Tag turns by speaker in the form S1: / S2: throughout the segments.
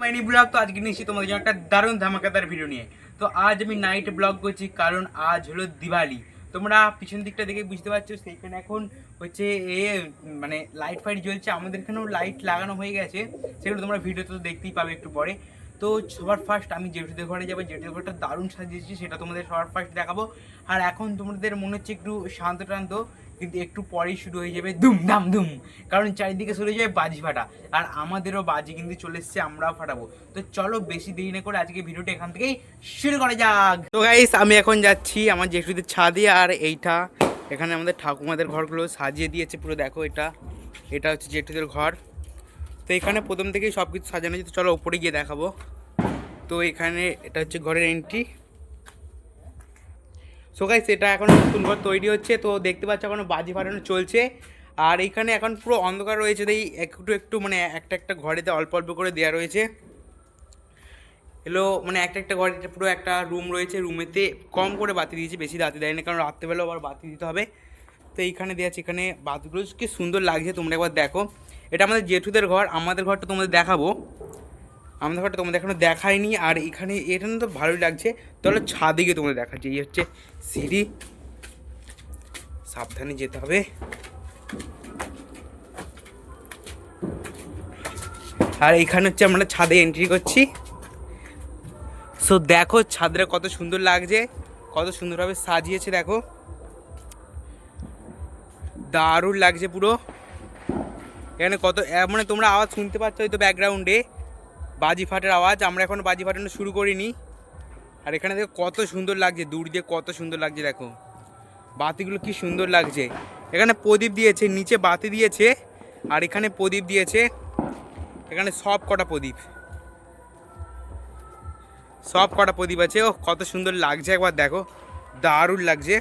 S1: মাইনি blog, তো আজকে নিয়েছি তোমাদের জন্য একটা দারুণ ধামাকাদার ভিডিও নিয়ে। তো আজ আমি নাইট ব্লগ করছি, কারণ আজ হলো দিওয়ালি। তোমরা পিছন দিকটা দেখে বুঝতে পারছ, সেইখানে এখন হচ্ছে এ মানে লাইট ফাইট জ্বলছে আমাদের এখানেও লাইট লাগানো হয়ে গেছে। সেগুলো তোমরা ভিডিওতে তো দেখতেই পাবে একটু পরে। তো সবার ফার্স্ট আমি জেঠুদের ঘরে যাব, জেঠুদের ঘরটা দারুণ সাজিয়েছি, সেটা তোমাদের সবার ফার্স্ট দেখাবো। আর এখন তোমাদের মনে হচ্ছে একটু শান্ত টান্ত কিন্তু একটু পরেই শুরু হয়ে যাবে দুম দাম দুম কারণ চারিদিকে শুরু হয়ে যাবে বাজি ফাটা। আর আমাদেরও বাজি কিন্তু চলে এসছে, আমরাও ফাটাবো। তো চলো বেশি দেরি না করে আজকে ভিডিওটা এখান থেকেই শুরু করা যাক। তো গাইস আমি এখন যাচ্ছি আমার জেঠুদের ছাদে আর এইটা। এখানে আমাদের ঠাকুমাদের ঘরগুলো সাজিয়ে দিয়েছে পুরো, দেখো এটা। এটা হচ্ছে জেঠুদের ঘর। তো এখানে প্রথম থেকেই সব কিছু সাজানো তো চলো ওপরে গিয়ে দেখাবো। তো এখানে এটা হচ্ছে ঘরের এন্ট্রি সো গাইস এটা এখন নতুন ঘর তৈরি হচ্ছে, তো দেখতে পাচ্ছ এখনও বাজি ফাটানো চলছে। আর এইখানে এখন পুরো অন্ধকার রয়েছে তাই একটু একটু মানে একটা একটা ঘরেতে অল্প অল্প করে দেওয়া রয়েছে। এলো মানে একটা একটা ঘরে পুরো একটা রুম রয়েছে, রুমেতে কম করে বাতি দিয়েছে, বেশি বাতি দেয় না কারণ রাত্রেবেলা আবার বাতি দিতে হবে। তো এইখানে দেওয়া আছে, এখানে বাতিগুলো কি সুন্দর লাগছে, তোমরা একবার দেখো। এটা আমাদের জেঠুদের ঘর, আমাদের ঘরটা তোমাদের দেখাবো। আমাদের ঘরটা তোমাদের এখনও দেখায়নি আর এখানে এটা তো ভালোই লাগছে। তাহলে ছাদে গিয়ে তোমাদের দেখাচ্ছে, এই হচ্ছে সিঁড়ি। সাবধানে যেতে হবে। আর এখানে হচ্ছে আমরা ছাদে এন্ট্রি করছি। সো দেখো ছাদটা কত সুন্দর লাগছে, কত সুন্দরভাবে সাজিয়েছে, দেখো। দারুণ লাগছে পুরো। এখানে কত মানে তোমরা আওয়াজ শুনতে পাচ্ছ হয়তো ব্যাকগ্রাউন্ডে বাজি ফাটার আওয়াজ, আমরা এখন বাজি ফাটানো শুরু করিনি। আর এখানে দেখো কত সুন্দর লাগছে, দূর দিয়ে কত সুন্দর লাগছে, দেখো। বাতিগুলো কি সুন্দর লাগছে। এখানে প্রদীপ দিয়েছে, নিচে বাতি দিয়েছে, আর এখানে প্রদীপ দিয়েছে। এখানে সব কটা প্রদীপ। সব কটা প্রদীপ আছে ও কত সুন্দর লাগছে একবার দেখো। দারুণ লাগছে।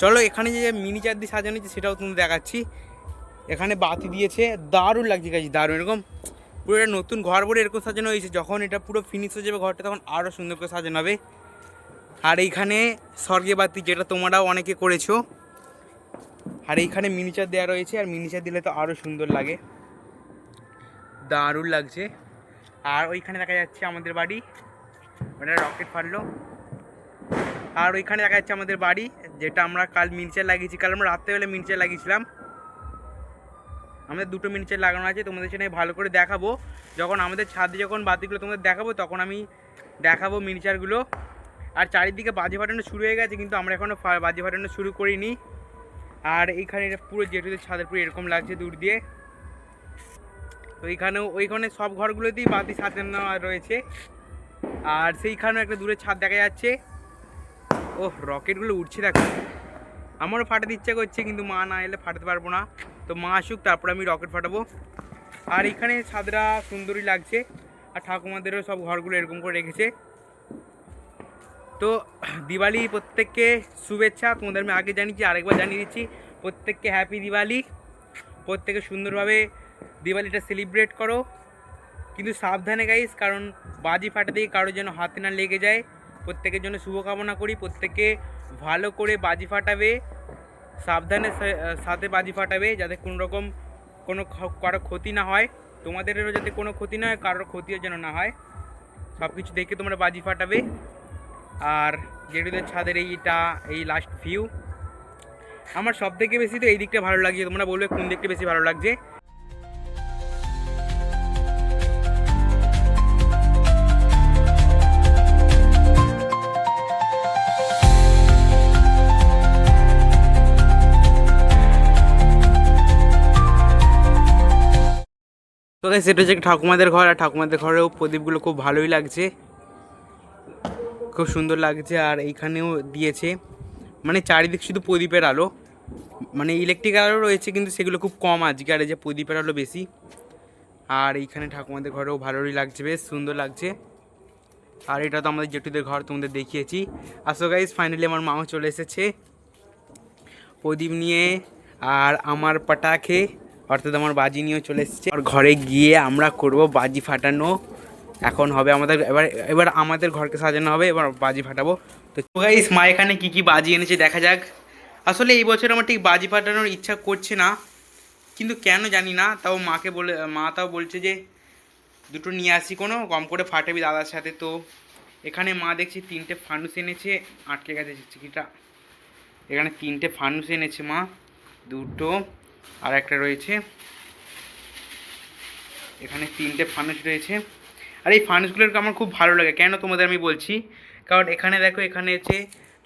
S1: চলো, এখানে যে মিনি চার দিয়ে সাজানো হয়েছে, সেটাও তুমি দেখাচ্ছি। এখানে বাতি দিয়েছে, দারুণ লাগছে গাছ দারুণ। এরকম পুরো একটা নতুন ঘর বলে এরকম সাজানো হয়েছে, যখন এটা পুরো ফিনিশ হয়ে যাবে ঘরটা, তখন আরও সুন্দর করে সাজানো হবে। আর এইখানে স্বর্গে বাতি, যেটা তোমরাও অনেকে করেছ। আর এইখানে মিনিচার দেওয়া রয়েছে, আর মিনিচার দিলে তো আরও সুন্দর লাগে। দারুণ লাগছে। আর ওইখানে দেখা যাচ্ছে আমাদের বাড়ি, ওটা রকেট ফাটলো আর ওইখানে দেখা যাচ্ছে আমাদের বাড়ি, যেটা আমরা কাল মিনিচার লাগিয়েছি, কাল আমরা রাত্রেবেলা মিনিচার লাগিয়েছিলাম। আমাদের দুটো মিনিচার লাগানো আছে, তোমাদের সেখানে ভালো করে দেখাবো। যখন আমাদের ছাদে যখন বাতিগুলো তোমাদের দেখাবো, তখন আমি দেখাবো মিনিচারগুলো আর চারিদিকে বাজি ফাটানো শুরু হয়ে গেছে, কিন্তু আমরা এখনও বাজি ফাটানো শুরু করিনি। আর এইখানে পুরো জেঠুদের ছাদের পুরো এরকম লাগছে দূর দিয়ে। তো এইখানেও ওইখানে সব ঘরগুলোতেই বাতি সাজানো রয়েছে। আর সেইখানেও একটা দূরে ছাদ দেখা যাচ্ছে। ও রকেটগুলো উঠছে দেখো। আমারও ফাটাতে ইচ্ছা করছে, কিন্তু মা না এলে ফাটাতে পারব না। তো মা আসুক, তারপর আমি রকেট ফাটাবো। আর এখানে ছাদরা সুন্দরই লাগছে, আর ঠাকুমাদেরও সব ঘরগুলো এরকম করে রেখেছে। তো দিওয়ালি প্রত্যেককে শুভেচ্ছা, তোমাদের আমি আগে জানিয়েছি, আরেকবার জানিয়ে দিচ্ছি, প্রত্যেককে হ্যাপি দিওয়ালি। প্রত্যেকে সুন্দরভাবে দিওয়ালিটা সেলিব্রেট করো। কিন্তু সাবধানে গাইস কারণ বাজি ফাটাতেই কারোর যেন হাতে না লেগে যায়। প্রত্যেকের জন্য শুভকামনা করি প্রত্যেকে ভালো করে বাজি ফাটাবে, সাবধানে সা- সাথে বাজি ফাটাবে যাতে কোনো রকম কোনো কারও ক্ষতি না হয়। তোমাদেরও যাতে কোনো ক্ষতি না হয়, কারোর ক্ষতিও যেন না হয়। সব কিছু দেখে তোমরা বাজি ফাটাবে। আর জেঠুদের ছাদের এইটা, এই লাস্ট ভিউ আমার সব থেকে বেশি তো এই দিকটা ভালো লাগছে, তোমরা বলবে কোন দিকটা বেশি ভালো লাগছে। তো guys, সেটা হচ্ছে ঠাকুমাদের ঘর আর ঠাকুমাদের ঘরেও প্রদীপগুলো খুব ভালোই লাগছে। খুব সুন্দর লাগছে আর এইখানেও দিয়েছে। মানে চারিদিক শুধু প্রদীপের আলো। মানে ইলেকট্রিক আলো রয়েছে কিন্তু সেগুলো খুব কম আজকে আর এই যে প্রদীপের আলো বেশি। আর এইখানে ঠাকুমাদের ঘরেও ভালোই লাগছে বেশ সুন্দর লাগছে। আর এটা তো আমাদের জেঠুদের ঘর তোমাদের দেখিয়েছি। আসো গাইজ ফাইনালি আমার মাও চলে এসেছে। প্রদীপ নিয়ে আর আমার পটাখে অর্থাৎ আমার বাজি নিয়েও চলে এসেছে। আর ঘরে গিয়ে আমরা করব বাজি ফাটানো। এখন হবে আমাদের, এবার এবার আমাদের ঘরকে সাজানো হবে, এবার বাজি ফাটাবো। তো গাইস মা এখানে কী কী বাজি এনেছে দেখা যাক। আসলে এই বছর আমার ঠিক বাজি ফাটানোর ইচ্ছা করছে না, কিন্তু কেন জানি না। তাও মাকে বলে, মা তাও বলছে যে, দুটো নিয়ে আসি কোনো, কম করে ফাটাবি দাদার সাথে তো। এখানে মা দেখছি তিনটে ফানুস এনেছে, আটকে গেছে চিকিটা এখানে তিনটে ফানুস এনেছে মা, দুটো। আর একটা রয়েছে। এখানে তিনটে ফানুস রয়েছে। আর এই ফানুসগুলোর আমার খুব ভালো লাগে। কেন তোমাদের আমি বলছি? কারণ এখানে দেখো, এখানে হচ্ছে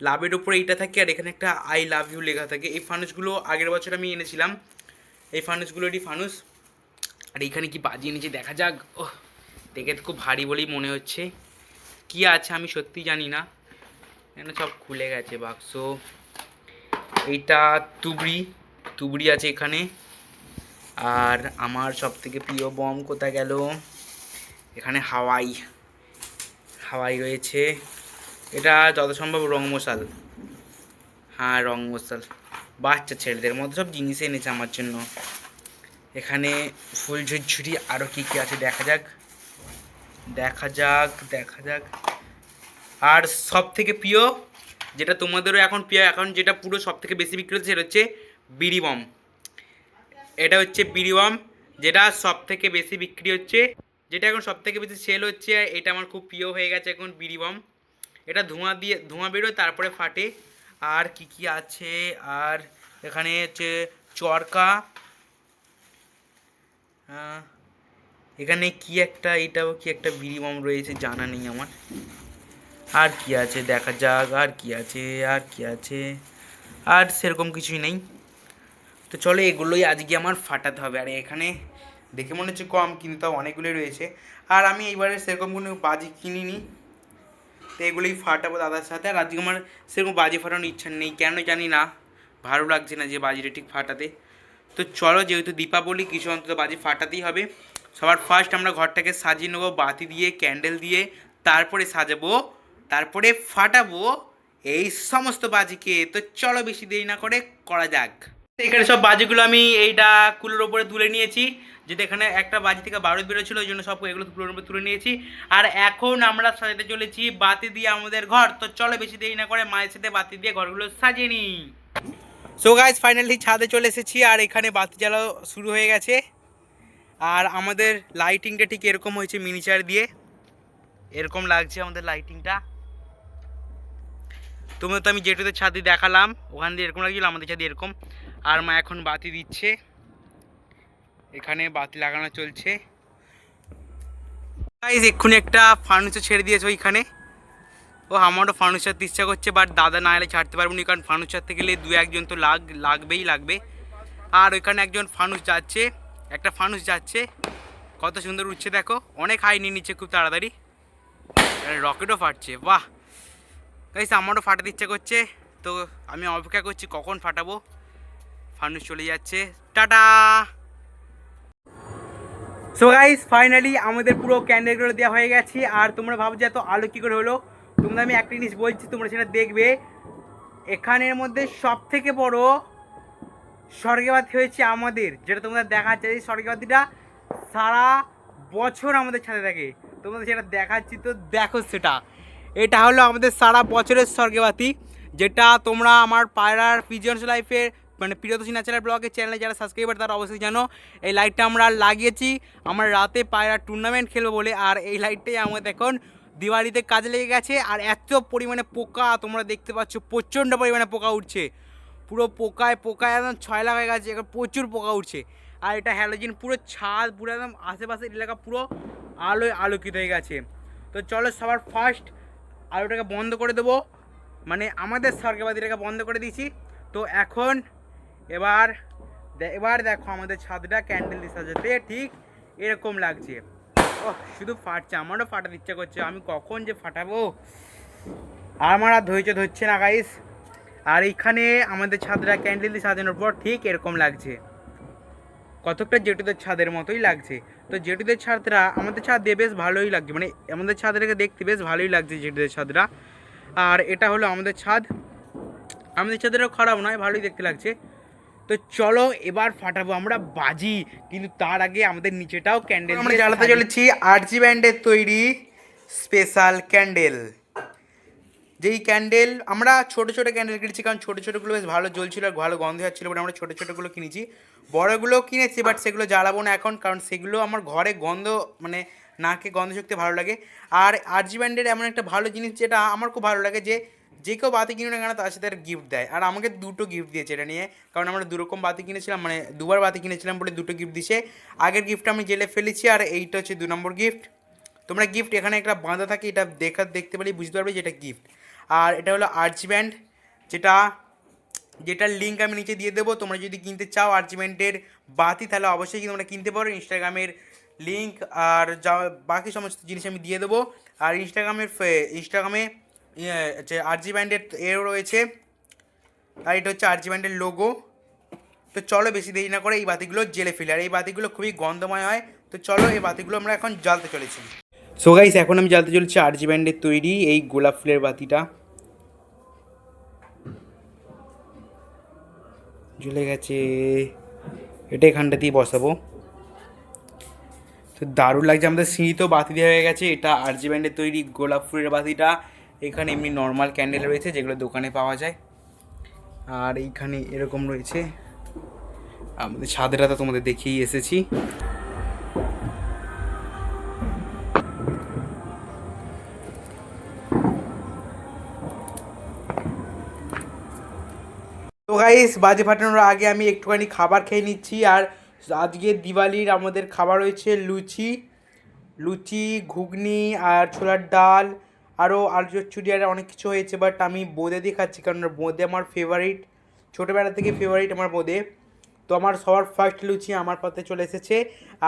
S1: লাভের উপরে এইটা থাকে আর এখানে একটা আই লাভ ইউ লেখা থাকে। এই ফানুসগুলো আগের বছর আমি এনেছিলাম। এই ফানুসগুলোরই ফানুস আর এইখানে কি বাজি এনেছে দেখা যাক। ও দেখে খুব ভারী বলেই মনে হচ্ছে। কি আছে আমি সত্যি জানি না। কেন সব খুলে গেছে বাক্স। এইটা তুবড়ি। তুবড়ি আছে এখানে। আর আমার সব থেকে প্রিয় বম কোথায় গেল? এখানে হাওয়াই। হাওয়াই রয়েছে। এটা যত সম্ভব রং মশাল। হ্যাঁ রং মশাল। বাচ্চা ছেলেদের মতো সব জিনিস এনেছে আমার জন্য। এখানে ফুল ঝুরঝুরি আরও কী কী আছে দেখা যাক। দেখা যাক দেখা যাক। আর সব থেকে প্রিয়, যেটা তোমাদেরও এখন প্রিয়, এখন যেটা পুরো সব থেকে বেশি বিক্রি হচ্ছে, সেটা হচ্ছে বিড়ি বম। এটা হচ্ছে বিড়ি বম, যেটা সব থেকে বেশি বিক্রি হচ্ছে। যেটা এখন সব থেকে বেশি সেল হচ্ছে এটা আমার খুব প্রিয় হয়ে গেছে এখন বিড়ি বম। এটা ধোঁয়া দিয়ে, ধোঁয়া বেরোয়, তারপরে ফাটে। আর কি কি আছে? আর এখানে হচ্ছে চরকা। এখানে কি একটা, এটাও কি একটা বিড়ি বম রয়েছে জানা নেই আমার। আর কি আছে? দেখা যাক, আর কি আছে, আর কি আছে? আর সেরকম কিছুই নেই। তো চলো এগুলোই আজকে আমার ফাটাতে হবে। আর এখানে দেখে মনে হচ্ছে কম কিন্তু তাও অনেকগুলোই রয়েছে। আর আমি এইবারে সেরকম কোনো বাজি কিনিনি। তো এগুলোই ফাটাবো দাদার সাথে। আর আজকে আমার সেরকম বাজি ফাটানোর ইচ্ছা নেই। কেন জানি না, ভালো লাগছে না যে বাজিটা ঠিক ফাটাতে। তো চলো যেহেতু দীপাবলি, কিছু অন্তত বাজি ফাটাতেই হবে। সবার ফার্স্ট আমরা ঘরটাকে সাজিয়ে নেব, বাতি দিয়ে ক্যান্ডেল দিয়ে, তারপরে সাজাবো, তারপরে ফাটাবো এই সমস্ত বাজিকে। তো চলো বেশি দেরি না করে করা যাক। এখানে সব বাজিগুলো আমি এইটা কুলোর ওপরে তুলে নিয়েছি। যেটা এখানে একটা বাজি থেকে বারোত বেরোচ্ছিল ওই জন্য সব এগুলো কুলোর উপরে তুলে নিয়েছি। আর এখন আমরা সাজাতে চলেছি বাতি দিয়ে আমাদের ঘর। তো চলো বেশি দেরি না করে মায়ের সাথে বাতি দিয়ে ঘরগুলো সাজিয়ে নিই। সো গাইজ ফাইনালি ছাদে চলে এসেছি আর এখানে বাতি জ্বালাও শুরু হয়ে গেছে। আর আমাদের লাইটিংটা ঠিক এরকম হয়েছে মিনিচার দিয়ে। এরকম লাগছে আমাদের লাইটিংটা তুমি তো আমি যেটুতে ছাদে দেখালাম। ওখান দিয়ে এরকম লাগছিল, আমাদের ছাদে এরকম। আর মা এখন বাতি দিচ্ছে। এখানে বাতি লাগানো চলছে। গাইজ এক্ষুনি একটা ফার্নিচার ছেড়ে দিয়েছে ওইখানে। ও আমারও ছাড়তে ইচ্ছা করছে বাট দাদা না এলে ছাড়তে পারব না, কারণ ফানুস ছাড়তে গেলে দু একজন তো লাগ লাগবেই লাগবে। আর ওইখানে একজন ফানুস যাচ্ছে, একটা ফানুস যাচ্ছে। কত সুন্দর উঠছে দেখো, অনেক হাই নিয়ে নিচ্ছে খুব তাড়াতাড়ি। রকেটও ফাটছে, বাহ। গাইস আমারও ফাটাতে ইচ্ছা করছে, তো আমি অপেক্ষা করছি কখন ফাটাবো। ফানুস চলে যাচ্ছে। টাটা! সো গাইস ফাইনালি আমাদের পুরো ক্যান্ডেলগুলো দেওয়া হয়ে গেছে। আর তোমরা ভাবছ এত আলো কী করে হলো? তোমরা আমি একটা জিনিস বলছি, তোমরা সেটা দেখবে। এখানের মধ্যে সব থেকে বড় স্বর্গবাতি হয়েছে আমাদের। যেটা তোমরা দেখাচ্ছে, এই স্বর্গবাতিটা সারা বছর আমাদের সাথে থাকে। তোমাদের সেটা দেখাচ্ছি তো দেখো সেটা। এটা হলো আমাদের সারা বছরের স্বর্গবাতি যেটা তোমরা আমার পায়রার পিজন্স লাইফের মানে প্রিয়দর্শী ন্যাচারাল ব্লগের চ্যানেলে যারা সাবস্ক্রাইবার, তারা অবশ্যই জানো, এই লাইটটা আমরা লাগিয়েছি। আমরা রাতে পায়রা টুর্নামেন্ট খেলব বলে, আর এই লাইটটাই আমাদের এখন দিওয়ালিতে কাজে লেগে গেছে। আর এত পরিমাণে পোকা, তোমরা দেখতে পাচ্ছ, প্রচণ্ড পরিমাণে পোকা উঠছে। পুরো পোকায় পোকায় একদম ছয় হয়ে গেছে, এখন প্রচুর পোকা উঠছে। আর এটা হ্যালোজিন পুরো ছাদ, পুরো একদম আশেপাশের এলাকা পুরো আলোয় আলোকিত হয়ে গেছে। তো চলো সবার ফার্স্ট আলোটাকে বন্ধ করে দেবো। মানে আমাদের স্বর্গবাদীটাকে বন্ধ করে দিয়েছি। তো এখন এবার এবার দেখো আমাদের ছাদটা ক্যান্ডেল দিয়ে সাজাতে ঠিক এরকম লাগছে। ও শুধু ফাটছে, আমারও ফাটাতে ইচ্ছা করছে, আমি কখন যে ফাটাবো? আমার আর ধৈর্য ধরছে না গাইস আর এইখানে আমাদের ছাদটা ক্যান্ডেল দিয়ে সাজানোর পর ঠিক এরকম লাগছে। কতকটা জেটুদের ছাদের মতোই লাগছে। তো জেটুদের ছাদরা আমাদের ছাদ দিয়ে বেশ ভালোই লাগছে মানে আমাদের ছাদটাকে দেখতে বেশ ভালোই লাগছে জেটুদের ছাদরা আর এটা হলো আমাদের ছাদ। আমাদের ছাদেরও খারাপ নয়, ভালোই দেখতে লাগছে। তো চলো এবার ফাটাবো আমরা বাজি। কিন্তু তার আগে আমাদের নিচেটাও ক্যান্ডেল আমরা জ্বালাতে চলেছি আরজি ব্যান্ডের তৈরি স্পেশাল ক্যান্ডেল যেই ক্যান্ডেল আমরা ছোটো ছোটো ক্যান্ডেল কিনেছি কারণ ছোটো ছোটোগুলো বেশ ভালো জ্বলছিল আর ভালো গন্ধ হচ্ছিল বলে আমরা ছোটো ছোটোগুলো কিনেছি। বড়োগুলো কিনেছি বাট সেগুলো জ্বালাবো না এখন কারণ সেগুলো আমার ঘরে গন্ধ মানে নাকে গন্ধ শক্তি ভালো লাগে। আর আরজি ব্যান্ডের এমন একটা ভালো জিনিস যেটা আমার খুব ভালো লাগে যে যে কেউ বাতি কিনুক না কেন, তার সাথে গিফট দেয়। আর আমাকে দুটো গিফট দিয়েছে এটা নিয়ে। কারণ আমরা দুরকম বাতি কিনেছিলাম মানে দুবার বাতি কিনেছিলাম বলে দুটো গিফট দিছে। আগের গিফটটা আমি জেলে ফেলেছি, আর এইটা হচ্ছে দু নম্বর গিফট তোমরা গিফট এখানে একটা বাঁধা থাকে, এটা দেখা, দেখতে পারি বুঝতে পারবে যে এটা গিফট আর এটা হলো আর্জি ব্যান্ড যেটা, যেটার লিঙ্ক আমি নিচে দিয়ে দেবো। তোমরা যদি কিনতে চাও আর্জিমেন্টের বাতি, তাহলে অবশ্যই তোমরা কিনতে পারো। ইনস্টাগ্রামের লিঙ্ক আর যা, বাকি সমস্ত জিনিস আমি দিয়ে দেবো। আর ইনস্টাগ্রামের ইনস্টাগ্রামে যে আরজি ব্যান্ডের এও রয়েছে, আর এটা হচ্ছে আরজি ব্যান্ডের লোগো তো চলো বেশি দেরি না করে এই বাতিগুলো জেলে ফেলি। আর এই বাতিগুলো খুবই গন্ধময় হয়। তো চলো এই বাতিগুলো আমরা এখন জ্বালতে চলেছি। সো গাইস এখন আমি জ্বালতে চলেছি আরজি ব্যান্ডের তৈরি এই গোলাপ ফুলের বাতিটা। জ্বলে গেছে। এটা এখানটা দিয়ে বসাবো। তো দারুণ লাগছে। আমাদের সিঁড়িতেও বাতি দেওয়া হয়ে গেছে। এটা আরজি ব্যান্ডের তৈরি গোলাপ ফুলের বাতিটা। এখানে এমনি নর্মাল ক্যান্ডেল রয়েছে, যেগুলো দোকানে পাওয়া যায়। আর এইখানে এরকম রয়েছে, আমাদের ছাদেরা তো তোমাদের দেখিয়েই এসেছি। তো গাইস বাজে ফাটানোর আগে আমি একটুখানি খাবার খেয়ে নিচ্ছি, আর আজকে দিওয়ালির আমাদের খাবার রয়েছে লুচি। লুচি, ঘুগনি, আর ছোলার ডাল আরও আলু চচ্চড়ি আর অনেক কিছু হয়েছে বাট আমি বোঁদে দিয়ে খাচ্ছি কারণ বোঁদে আমার ফেভারিট ছোটোবেলা থেকে ফেভারিট আমার বোঁদে। তো আমার সবার ফার্স্ট লুচি আমার পথে চলে এসেছে,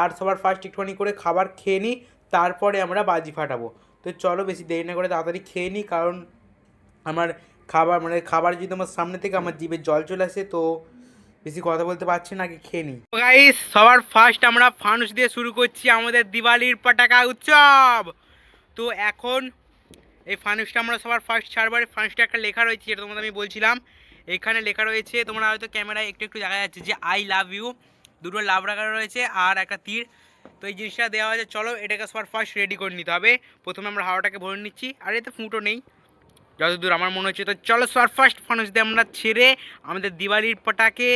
S1: আর সবার ফার্স্ট একটুখানি করে খাবার খেয়ে নিই তারপরে আমরা বাজি ফাটাবো। তো চলো বেশি দেরি না করে তাড়াতাড়ি খেয়ে নিই কারণ আমার খাবার মানে খাবার যদি আমার সামনে থেকে আমার জিভে জল চলে আসে, তো বেশি কথা বলতে পারছি না, আগে খেয়ে নিই গাইস সবার ফার্স্ট আমরা ফানুস দিয়ে শুরু করছি আমাদের দিওয়ালির পটাকা উৎসব। তো এখন এই ফানুসটা আমরা সবার ফার্স্ট ছাড়বার ফানুসটা একটা লেখা রয়েছে, যেটা তোমাদের আমি বলছিলাম। এখানে লেখা রয়েছে, তোমরা হয়তো ক্যামেরায় একটু একটু দেখা যাচ্ছে যে আই লাভ ইউ দুটো লাভ রাখা রয়েছে আর একটা তীর। তো এই জিনিসটা দেওয়া হয়েছে, চলো এটাকে সবার ফার্স্ট রেডি করে নিতে হবে। প্রথমে আমরা হাওয়াটাকে ভরে নিচ্ছি, আর এতে ফুটো নেই। যতদূর আমার মনে হচ্ছে, তো চলো সবার ফার্স্ট ফানুস দিয়ে আমরা ছেড়ে আমাদের দিওয়ালির পটাকে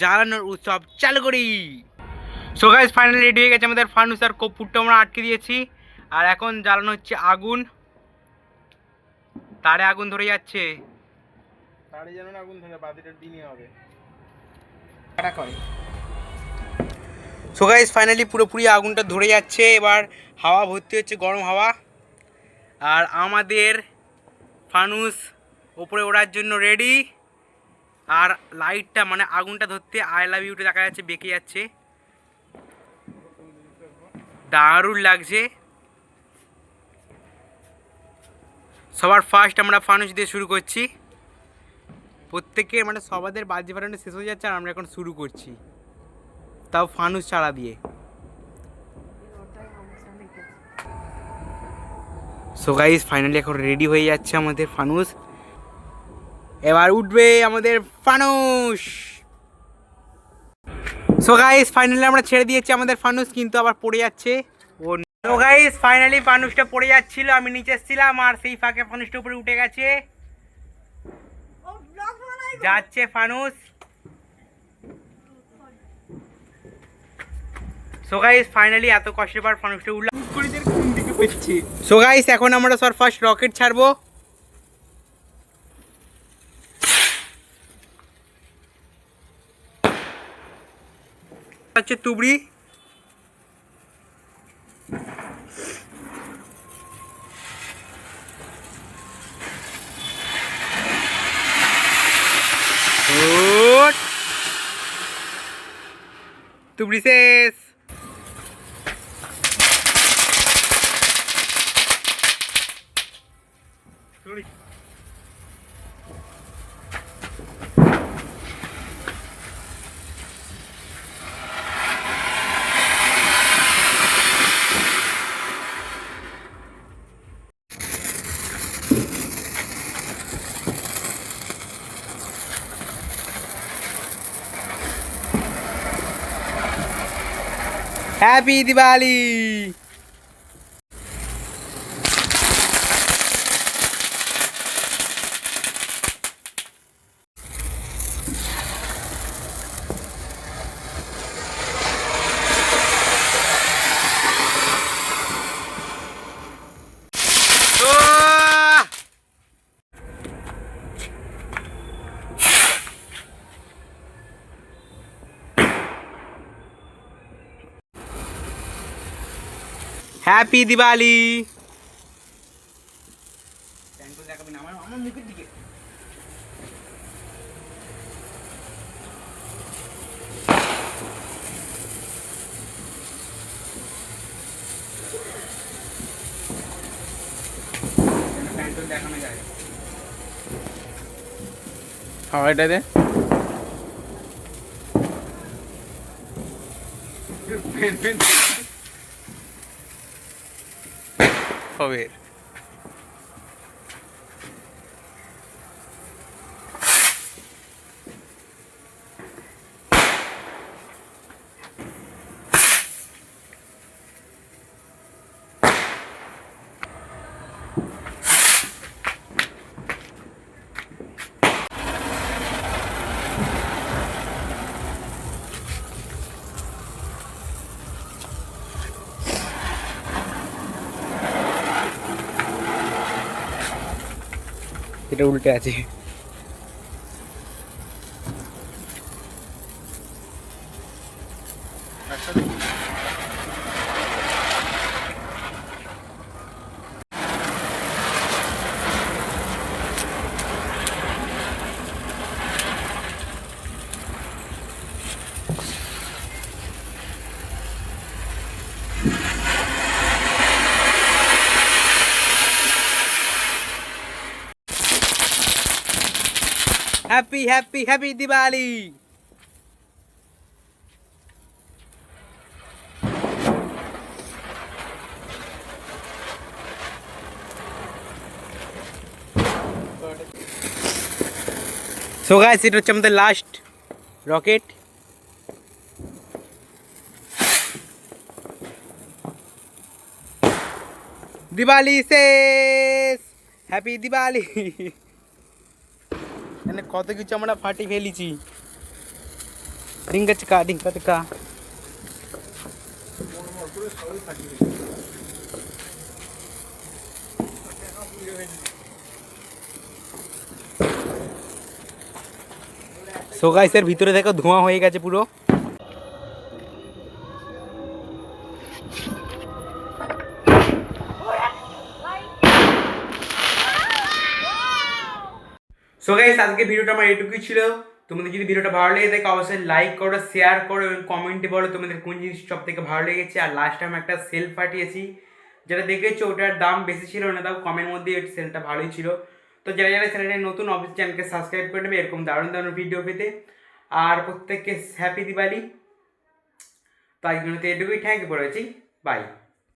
S1: জ্বালানোর উৎসব চালু করি। সো গাইস ফাইনালি রেডি হয়ে গেছে আমাদের ফানুস আর কপুরটা আমরা আটকে দিয়েছি। আর এখন জ্বালানো হচ্ছে আগুন। তারে আগুন ধরে যাচ্ছে।
S2: তাড়ি যেন না আগুন ধরে বাতিটা দিনই হবে।
S1: সো গাইস ফাইনালি পুরোপুরি আগুনটা ধরে যাচ্ছে। এবার হাওয়া ভর্তি হচ্ছে গরম হাওয়া। আর আমাদের ফানুস ওপরে ওড়ার জন্য রেডি আর লাইটটা মানে আগুনটা ধরতে আই লাভ ইউটা দেখা যাচ্ছে বেঁকে যাচ্ছে। দারুণ লাগছে। সবার ফার্স্ট আমরা ফানুস দিয়ে শুরু করছি। প্রত্যেকের মানে সবাদের বাজি ফাটানো শেষ হয়ে যাচ্ছে আর আমরা এখন শুরু করছি। তাও ফানুস ছাড়া দিয়ে। সো গাইস ফাইনালি এখন রেডি হয়ে যাচ্ছে আমাদের ফানুস এবার উঠবে আমাদের ফানুস সো গাইস ফাইনালি আমরা ছেড়ে দিয়েছি আমাদের ফানুস কিন্তু আবার পড়ে যাচ্ছে। ও সো গাইস ফাইনালি ফানুসটা পড়ে যাচ্ছিল আমি নিচে এসেছিলাম আর সেই ফাঁকে ফানুসটা উপরে উঠে গেছে। যাচ্ছে সো গাইস ফাইনালি এত কষ্টের পর উঠলাম। সো গাইস এখন আমরা সর ফার্স্ট রকেট ছাড়বো। হচ্ছে তুবড়ি। তুবড়ি শেষ হ্যাপি দিওয়ালি হ্যাপি দিওয়ালি দেখাবি না আমার আমার মুখের দিকে প্যান্টুল দেখানো যায়
S2: হাওয়াইটা দে
S1: হবে এটা উল্টে আছে। Happy happy happy Diwali so guys এটা হচ্ছে আমাদের লাস্ট রকেট দিওয়ালি শেষ হ্যাপি দিওয়ালি এখানে কত কিছু আমরা ফাটি ফেলেছি ডিঙ্কা চিকা ডিঙ্কা চিকা সো ভিতরে দেখো ধোঁয়া হয়ে গেছে পুরো। সো গাইস আজকে ভিডিওটা আমার এটুকুই ছিল। তোমাদের যদি ভিডিওটা ভালো লেগে থাকে, অবশ্যই লাইক করো শেয়ার করো এবং কমেন্টে বলো তোমাদের কোন জিনিস সব থেকে ভালো লেগেছে। আর লাস্ট টাইম একটা সেল পাঠিয়েছি। যেটা দেখেছ, ওটার দাম বেশি ছিল না, তাও কমের মধ্যে সেলটা ভালোই ছিল। তো যারা যারা চ্যানেলে নতুন অফিস চ্যানেলকে সাবস্ক্রাইব করে নেবে, এরকম দারুণ দারুণ ভিডিও পেতে। আর প্রত্যেককে হ্যাপি দিওয়ালি তো আজকের মতো এটুকুই থ্যাংক ইউ পড়েছি বাই